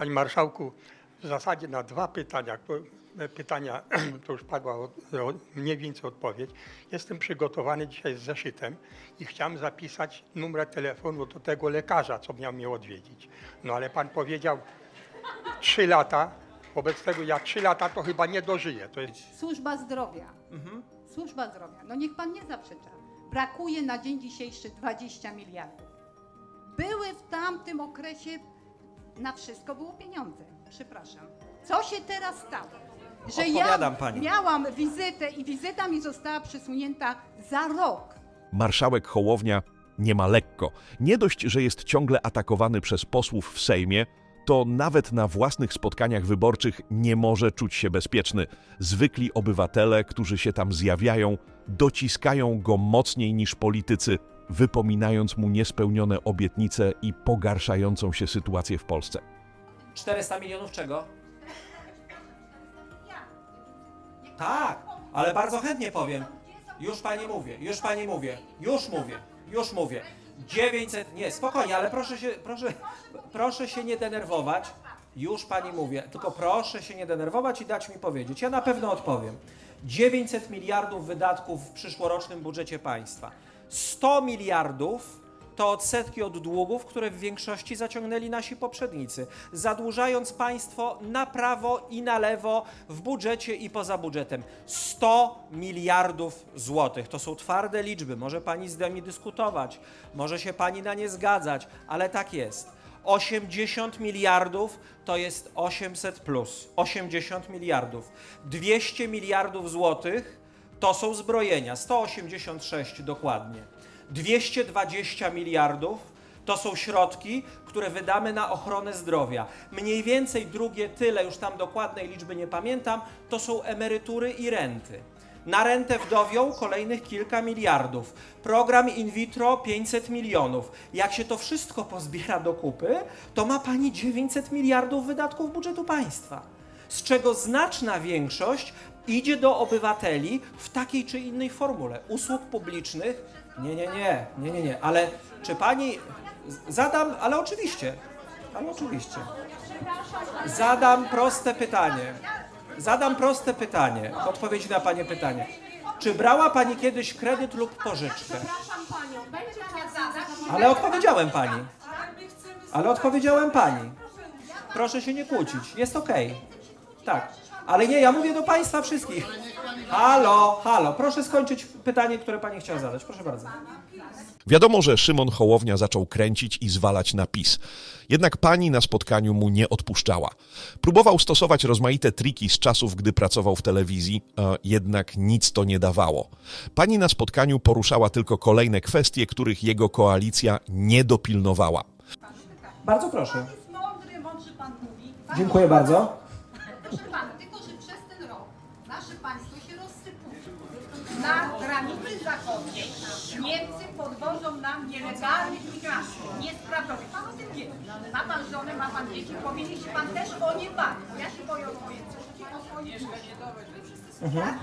Panie Marszałku, w zasadzie na dwa pytania, pytania to już padła od, od, mniej więcej odpowiedź. Jestem przygotowany dzisiaj z zeszytem i chciałem zapisać numer telefonu do tego lekarza, co miał mnie odwiedzić. No ale pan powiedział trzy lata, wobec tego ja trzy lata to chyba nie dożyję. To jest Służba zdrowia. Służba zdrowia. No niech pan nie zaprzecza. Brakuje na dzień dzisiejszy 20 miliardów. Były w tamtym okresie, na wszystko było pieniądze. Przepraszam. Co się teraz stało? Że ja pani. miałam wizytę i wizyta mi została przesunięta za rok. Marszałek Hołownia nie ma lekko. Nie dość, że jest ciągle atakowany przez posłów w Sejmie, to nawet na własnych spotkaniach wyborczych nie może czuć się bezpieczny. Zwykli obywatele, którzy się tam zjawiają, dociskają go mocniej niż politycy, wypominając mu niespełnione obietnice i pogarszającą się sytuację w Polsce. 400 milionów czego? Tak, ale bardzo chętnie powiem. Już pani mówię, już pani mówię, już mówię, już mówię. 900, nie, spokojnie, ale proszę się, proszę, proszę się nie denerwować. Już pani mówię, tylko proszę się nie denerwować i dać mi powiedzieć. Ja na pewno odpowiem. 900 miliardów wydatków w przyszłorocznym budżecie państwa. 100 miliardów to odsetki od długów, które w większości zaciągnęli nasi poprzednicy, zadłużając państwo na prawo i na lewo w budżecie i poza budżetem. 100 miliardów złotych. To są twarde liczby. Może pani z nami dyskutować, może się pani na nie zgadzać, ale tak jest. 80 miliardów to jest 800 plus. 80 miliardów. 200 miliardów złotych to są zbrojenia. 186 dokładnie. 220 miliardów to są środki, które wydamy na ochronę zdrowia. Mniej więcej drugie tyle, już tam dokładnej liczby nie pamiętam, to są emerytury i renty. Na rentę wdowią kolejnych kilka miliardów. Program in vitro 500 milionów. Jak się to wszystko pozbiera do kupy, to ma pani 900 miliardów wydatków budżetu państwa. Z czego znaczna większość idzie do obywateli w takiej czy innej formule. Usług publicznych. Nie, nie, nie, nie, nie, nie. Ale czy pani. Zadam, ale oczywiście. Ale oczywiście. Zadam proste pytanie. Zadam proste pytanie. Odpowiedź na Pani pytanie. Czy brała Pani kiedyś kredyt lub pożyczkę? Przepraszam panią, będzie czas. Ale odpowiedziałem Pani. Ale odpowiedziałem Pani. Proszę się nie kłócić. Jest okej. Tak. Ale nie, ja mówię do Państwa wszystkich. Halo, halo. Proszę skończyć pytanie, które Pani chciała zadać. Proszę bardzo. Wiadomo, że Szymon Hołownia zaczął kręcić i zwalać na PiS. Jednak pani na spotkaniu mu nie odpuszczała. Próbował stosować rozmaite triki z czasów, gdy pracował w telewizji, a jednak nic to nie dawało. Pani na spotkaniu poruszała tylko kolejne kwestie, których jego koalicja nie dopilnowała. Bardzo proszę. jest mądry, mądrze pan mówi. Dziękuję bardzo. Proszę pana, Na granicy zachodniej Niemcy podwożą nam nielegalnych migrantów, niesprawdzonych. Pan o tym wie. Ma pan żonę, ma pan dzieci, powinien się pan też o nie bać. Ja się boję o swoje córki, o swoje Mhm.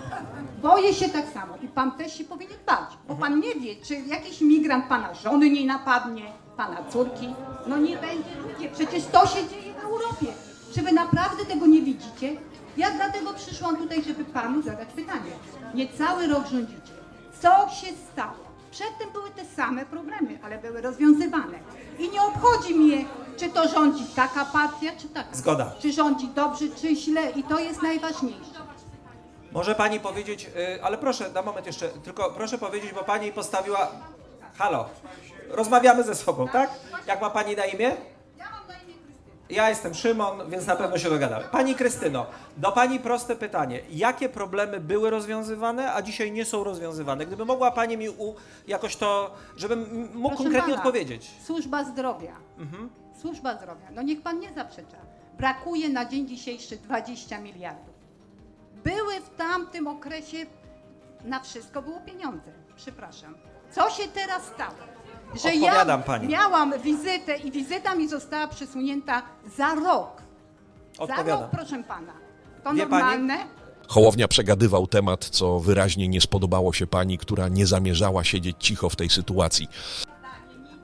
Boję się tak samo i pan też się powinien bać, bo pan nie wie, czy jakiś migrant pana żony nie napadnie, pana córki. No nie będzie ludzie, przecież to się dzieje w Europie. Czy wy naprawdę tego nie widzicie? Ja dlatego przyszłam tutaj, żeby panu zadać pytanie. Nie cały rok rządzicie. Co się stało? Przedtem były te same problemy, ale były rozwiązywane. I nie obchodzi mnie, czy to rządzi taka partia, czy taka. Zgoda. Czy rządzi dobrze, czy źle. I to jest najważniejsze. Może pani powiedzieć, y, ale proszę, na moment jeszcze, tylko proszę powiedzieć, bo pani postawiła. Halo, rozmawiamy ze sobą, tak? Jak ma pani na imię? Ja jestem Szymon, więc na pewno się dogadamy. Pani Krystyno, do pani proste pytanie. Jakie problemy były rozwiązywane, a dzisiaj nie są rozwiązywane? Gdyby mogła pani mi u, jakoś to, żebym mógł Proszę konkretnie pana, odpowiedzieć. Służba zdrowia. Służba zdrowia. No niech pan nie zaprzecza. Brakuje na dzień dzisiejszy 20 miliardów. Były w tamtym okresie, na wszystko było pieniądze. Przepraszam. Co się teraz stało? Że ja pani. miałam wizytę i wizyta mi została przesunięta za rok. Za Odpowiadam. rok, proszę pana. To Wie pani- normalne? Hołownia przegadywał temat, co wyraźnie nie spodobało się pani, która nie zamierzała siedzieć cicho w tej sytuacji.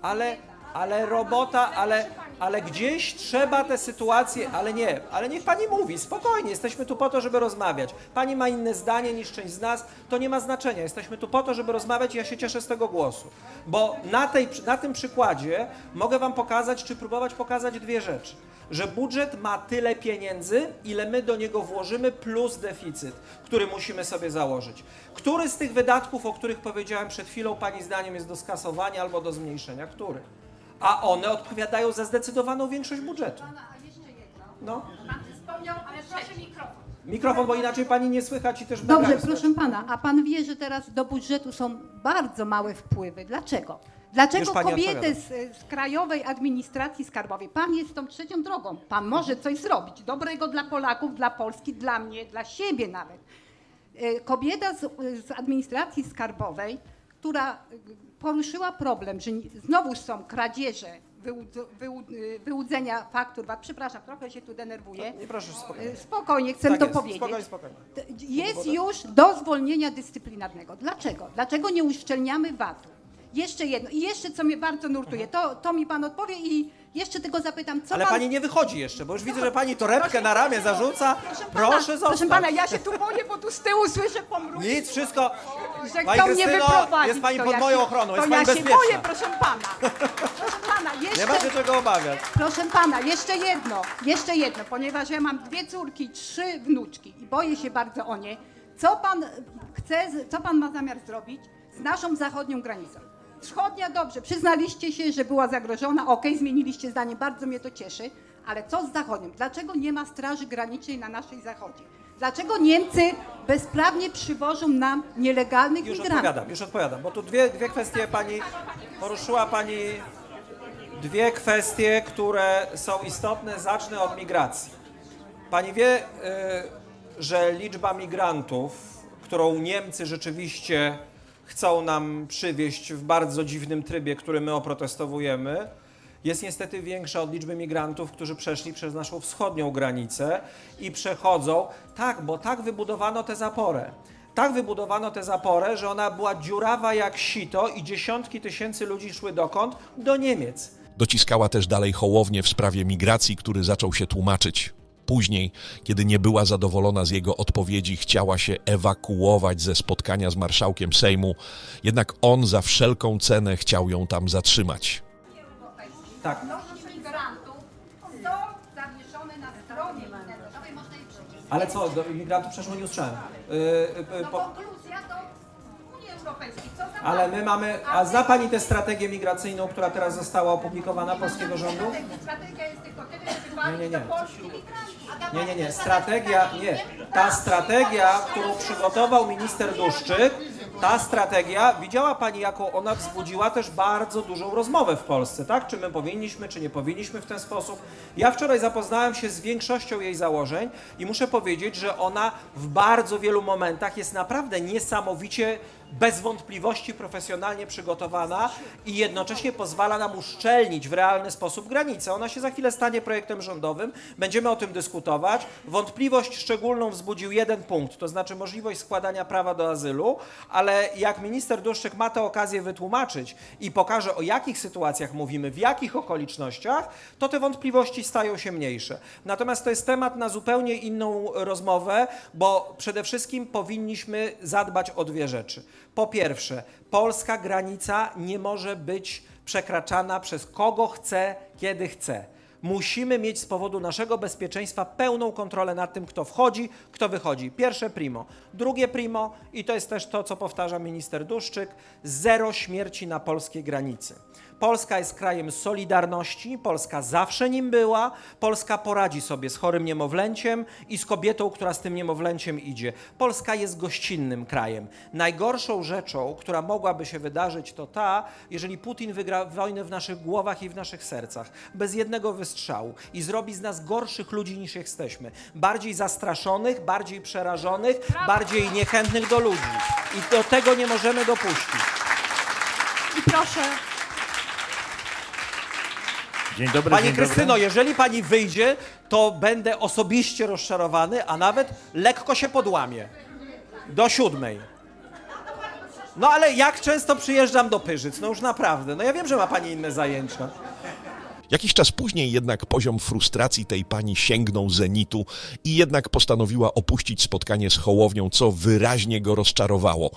Ale ale robota, ale, ale gdzieś trzeba te sytuacje, ale nie, ale niech pani mówi, spokojnie, jesteśmy tu po to, żeby rozmawiać. Pani ma inne zdanie niż część z nas, to nie ma znaczenia. Jesteśmy tu po to, żeby rozmawiać i ja się cieszę z tego głosu. Bo na, tej, na tym przykładzie mogę wam pokazać, czy próbować pokazać dwie rzeczy. Że budżet ma tyle pieniędzy, ile my do niego włożymy, plus deficyt, który musimy sobie założyć. Który z tych wydatków, o których powiedziałem przed chwilą, Pani zdaniem jest do skasowania albo do zmniejszenia? Który? A one odpowiadają za zdecydowaną większość budżetu. No. Pan wspomniał, ale proszę mikrofon. Mikrofon, bo inaczej Pani nie słychać i też Dobrze, proszę pana, a pan wie, że teraz do budżetu są bardzo małe wpływy. Dlaczego? Dlaczego Już pani kobiety z, z Krajowej Administracji Skarbowej, pan jest tą trzecią drogą, pan może coś zrobić dobrego dla Polaków, dla Polski, dla mnie, dla siebie nawet. E, Kobieta z, z administracji skarbowej, która e, poruszyła problem, że znowu są kradzieże, wyłud- wyłudzenia faktur, VAT. przepraszam, trochę się tu denerwuję. Nie proszę, spokojnie. E, Spokojnie, chcę Tak to jest, powiedzieć. spokojnie, spokojnie. Jest już do zwolnienia dyscyplinarnego. Dlaczego? Dlaczego nie uszczelniamy VAT-u? Jeszcze jedno. I jeszcze co mnie bardzo nurtuje, to, to mi pan odpowie i jeszcze tylko zapytam, co Ale pan... Pani nie wychodzi jeszcze, bo już widzę, że Pani torebkę na ramię zarzuca. Proszę, Proszę zostać. proszę pana, ja się tu boję, bo tu z tyłu słyszę pomruk. Nic, wszystko. że Pani kto mnie Krystyno, wyprowadzi. jest pani to pod ja moją się, ochroną, to jest ja pani się bezpieczna. boję, proszę pana. Proszę pana, jeszcze... Nie ma się czego obawiać. Proszę pana, jeszcze jedno, jeszcze jedno, ponieważ ja mam dwie córki, trzy wnuczki i boję się bardzo o nie. Co pan chce, co pan ma zamiar zrobić z naszą zachodnią granicą? Wschodnia dobrze, przyznaliście się, że była zagrożona, okej, zmieniliście zdanie, bardzo mnie to cieszy, ale co z zachodnią? Dlaczego nie ma straży granicznej na naszej zachodzie? Dlaczego Niemcy bezprawnie przywożą nam nielegalnych Już migrantów? odpowiadam, już odpowiadam, bo tu dwie, dwie kwestie Pani, poruszyła Pani dwie kwestie, które są istotne. Zacznę od migracji. Pani wie, y, że liczba migrantów, którą Niemcy rzeczywiście chcą nam przywieźć w bardzo dziwnym trybie, który my oprotestowujemy, jest niestety większa od liczby migrantów, którzy przeszli przez naszą wschodnią granicę i przechodzą. Tak, bo tak wybudowano tę zaporę. Tak wybudowano tę zaporę, że ona była dziurawa jak sito i dziesiątki tysięcy ludzi szły dokąd? Do Niemiec. Dociskała też dalej Hołownię w sprawie migracji, który zaczął się tłumaczyć. Później, kiedy nie była zadowolona z jego odpowiedzi, chciała się ewakuować ze spotkania z marszałkiem Sejmu, jednak on za wszelką cenę chciał ją tam zatrzymać. Tak. Ale co, do imigrantów przeszło nie usłyszałem. Yy, yy, po, ale my mamy. A zna Pani tę strategię migracyjną, która teraz została opublikowana polskiego rządu? Strategia jest tylko tyle, żeby walić Nie, nie, nie. Nie, nie, nie. Strategia, nie. Ta strategia, którą przygotował minister Duszczyk, ta strategia, widziała Pani, jaką ona wzbudziła też bardzo dużą rozmowę w Polsce, tak? Czy my powinniśmy, czy nie powinniśmy w ten sposób. Ja wczoraj zapoznałem się z większością jej założeń i muszę powiedzieć, że ona w bardzo wielu momentach jest naprawdę niesamowicie bez wątpliwości profesjonalnie przygotowana i jednocześnie pozwala nam uszczelnić w realny sposób granice. Ona się za chwilę stanie projektem rządowym, będziemy o tym dyskutować. Wątpliwość szczególną wzbudził jeden punkt, to znaczy możliwość składania prawa do azylu, ale jak minister Duszczyk ma tę okazję wytłumaczyć i pokaże o jakich sytuacjach mówimy, w jakich okolicznościach, to te wątpliwości stają się mniejsze. Natomiast to jest temat na zupełnie inną rozmowę, bo przede wszystkim powinniśmy zadbać o dwie rzeczy. Po pierwsze, polska granica nie może być przekraczana przez kogo chce, kiedy chce. Musimy mieć z powodu naszego bezpieczeństwa pełną kontrolę nad tym, kto wchodzi, kto wychodzi. Pierwsze primo. Drugie primo, i to jest też to, co powtarza minister Duszczyk, zero śmierci na polskiej granicy. Polska jest krajem solidarności, Polska zawsze nim była, Polska poradzi sobie z chorym niemowlęciem i z kobietą, która z tym niemowlęciem idzie. Polska jest gościnnym krajem. Najgorszą rzeczą, która mogłaby się wydarzyć, to ta, jeżeli Putin wygra wojnę w naszych głowach i w naszych sercach, bez jednego wystrzału i zrobi z nas gorszych ludzi niż jesteśmy. Bardziej zastraszonych, bardziej przerażonych, bardziej niechętnych do ludzi. I do tego nie możemy dopuścić. I proszę, Dzień dobry, Pani dzień dobry. Krystyno, jeżeli pani wyjdzie, to będę osobiście rozczarowany, a nawet lekko się podłamię. Do siódmej. No ale jak często przyjeżdżam do Pyrzyc? No już naprawdę. No ja wiem, że ma pani inne zajęcia. Jakiś czas później jednak poziom frustracji tej pani sięgnął zenitu i jednak postanowiła opuścić spotkanie z Hołownią, co wyraźnie go rozczarowało.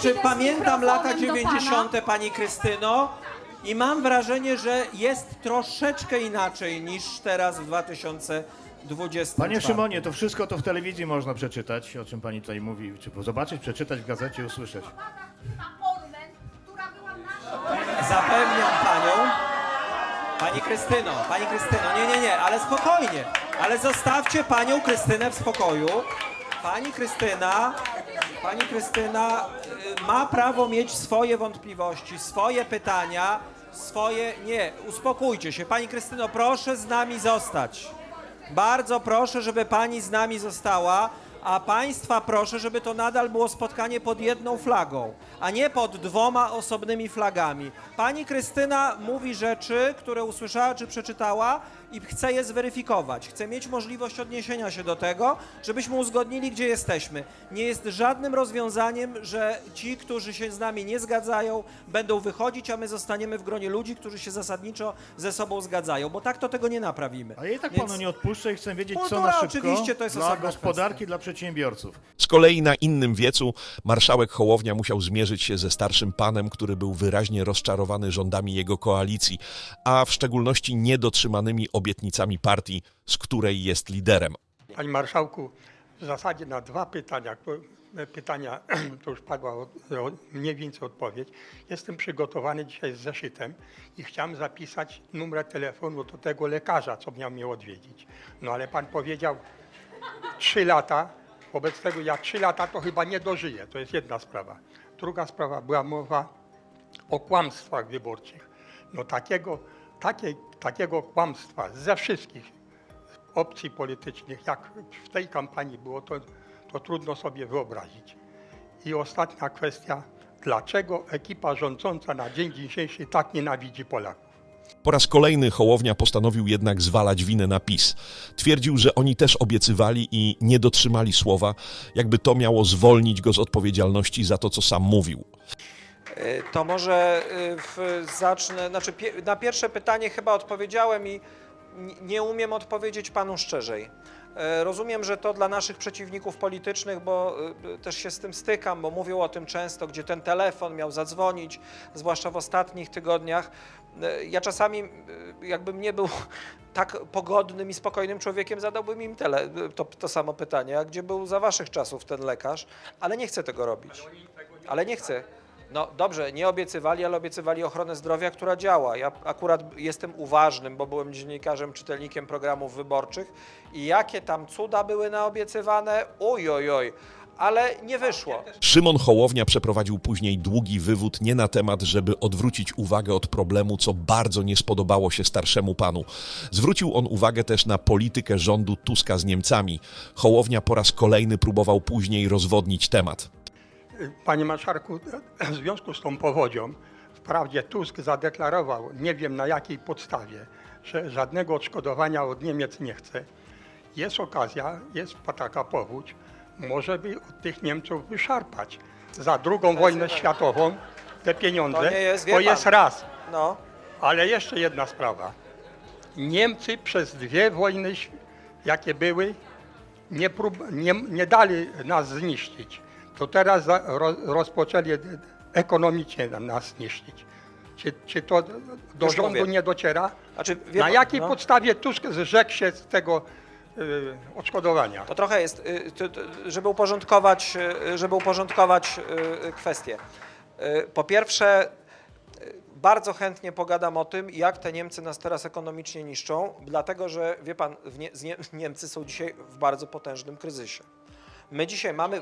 Znaczy, pamiętam lata mikrofonem do pana. 90. pani Krystyno i mam wrażenie, że jest troszeczkę inaczej niż teraz w 2020. Panie Szymonie, to wszystko to w telewizji można przeczytać, o czym pani tutaj mówi, czy zobaczyć, przeczytać w gazecie, usłyszeć. Zapewniam panią. Pani Krystyno, pani Krystyno, nie, nie, nie, ale spokojnie. Ale zostawcie panią Krystynę w spokoju. Pani Krystyna, pani Krystyna y, ma prawo mieć swoje wątpliwości, swoje pytania, swoje. Nie, uspokójcie się. Pani Krystyno, proszę z nami zostać. Bardzo proszę, żeby pani z nami została, a państwa proszę, żeby to nadal było spotkanie pod jedną flagą, a nie pod dwoma osobnymi flagami. Pani Krystyna mówi rzeczy, które usłyszała czy przeczytała i chce je zweryfikować. Chce mieć możliwość odniesienia się do tego, żebyśmy uzgodnili, gdzie jesteśmy. Nie jest żadnym rozwiązaniem, że ci, którzy się z nami nie zgadzają, będą wychodzić, a my zostaniemy w gronie ludzi, którzy się zasadniczo ze sobą zgadzają, bo tak to tego nie naprawimy. A ja i tak Więc- panu nie odpuszczę i chcę wiedzieć, co Kultura na szybko oczywiście to jest dla osobna gospodarki, kwestia. dla przedsiębiorców. Z kolei na innym wiecu marszałek Hołownia musiał zmierzyć się ze starszym panem, który był wyraźnie rozczarowany rządami jego koalicji, a w szczególności niedotrzymanymi obietnicami partii, z której jest liderem. Panie Marszałku, w zasadzie na dwa pytania, pytania to już padła od, od, mniej więcej odpowiedź. Jestem przygotowany dzisiaj z zeszytem i chciałem zapisać numer telefonu do tego lekarza, co miał mnie odwiedzić. No ale pan powiedział trzy lata, wobec tego ja trzy lata to chyba nie dożyję. To jest jedna sprawa. Druga sprawa, była mowa o kłamstwach wyborczych. No takiego, takiej, takiego kłamstwa ze wszystkich opcji politycznych, jak w tej kampanii było, to, to trudno sobie wyobrazić. I ostatnia kwestia, dlaczego ekipa rządząca na dzień dzisiejszy tak nienawidzi Polaków? Po raz kolejny Hołownia postanowił jednak zwalać winę na PiS. Twierdził, że oni też obiecywali i nie dotrzymali słowa, jakby to miało zwolnić go z odpowiedzialności za to, co sam mówił. Y, To może y, w, zacznę, znaczy na pierwsze pytanie chyba odpowiedziałem i nie umiem odpowiedzieć panu szczerzej. E, Rozumiem, że to dla naszych przeciwników politycznych, bo y, też się z tym stykam, bo mówią o tym często, gdzie ten telefon miał zadzwonić, zwłaszcza w ostatnich tygodniach. E, Ja czasami, jakbym nie był tak pogodnym i spokojnym człowiekiem, zadałbym im tele, to, to samo pytanie, a gdzie był za waszych czasów ten lekarz, ale nie chcę tego robić. Ale nie chcę. No dobrze, nie obiecywali, ale obiecywali ochronę zdrowia, która działa. Ja akurat jestem uważnym, bo byłem dziennikarzem, czytelnikiem programów wyborczych i jakie tam cuda były naobiecywane, oj, oj, oj, ale nie wyszło. Szymon Hołownia przeprowadził później długi wywód nie na temat, żeby odwrócić uwagę od problemu, co bardzo nie spodobało się starszemu panu. Zwrócił on uwagę też na politykę rządu Tuska z Niemcami. Hołownia po raz kolejny próbował później rozwodnić temat. Panie Marszałku, w związku z tą powodzią, wprawdzie Tusk zadeklarował, nie wiem na jakiej podstawie, że żadnego odszkodowania od Niemiec nie chce. Jest okazja, jest taka powódź, może by od tych Niemców wyszarpać za drugą wojnę światową te pieniądze. To jest, to jest raz. No, Ale jeszcze jedna sprawa. Niemcy przez dwie wojny, jakie były, nie, prób, nie, nie dali nas zniszczyć. To teraz rozpoczęli ekonomicznie na- nas zniszczyć. Czy, czy to do Już rządu mówię. nie dociera? Znaczy, wie Na pan- jakiej no. podstawie Tusk zrzekł się z tego y, odszkodowania? to trochę jest, y, to- to- żeby uporządkować, y, żeby uporządkować y, kwestię. Y, Po pierwsze, y, bardzo chętnie pogadam o tym, jak te Niemcy nas teraz ekonomicznie niszczą, dlatego że, wie pan, w Nie- z Nie- Niemcy są dzisiaj w bardzo potężnym kryzysie. My dzisiaj mamy.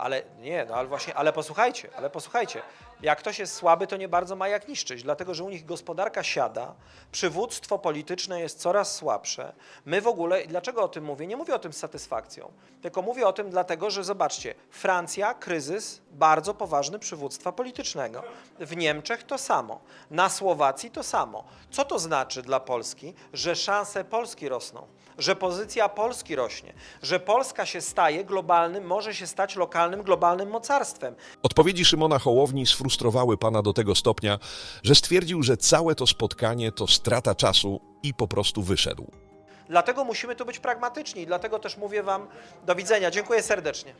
Ale nie, no ale właśnie, ale posłuchajcie, ale posłuchajcie. Jak ktoś jest słaby, to nie bardzo ma jak niszczyć, dlatego że u nich gospodarka siada, przywództwo polityczne jest coraz słabsze. My w ogóle, dlaczego o tym mówię? Nie mówię o tym z satysfakcją, tylko mówię o tym dlatego, że zobaczcie, Francja, kryzys, bardzo poważny przywództwa politycznego. W Niemczech to samo, na Słowacji to samo. Co to znaczy dla Polski? Że szanse Polski rosną, że pozycja Polski rośnie, że Polska się staje globalnym, może się stać lokalnym, globalnym mocarstwem. Odpowiedzi Szymona Hołowni sfrustrowały pana do tego stopnia, że stwierdził, że całe to spotkanie to strata czasu i po prostu wyszedł. Dlatego musimy tu być pragmatyczni, dlatego też mówię Wam do widzenia. Dziękuję serdecznie.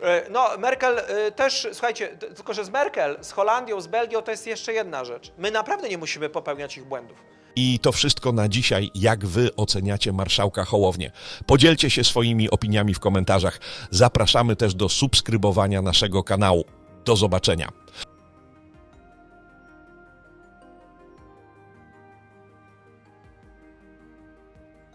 E, No, Merkel e, też, słuchajcie, tylko że z Merkel, z Holandią, z Belgią to jest jeszcze jedna rzecz. My naprawdę nie musimy popełniać ich błędów. I to wszystko na dzisiaj. Jak wy oceniacie marszałka Hołownię? Podzielcie się swoimi opiniami w komentarzach. Zapraszamy też do subskrybowania naszego kanału. Do zobaczenia.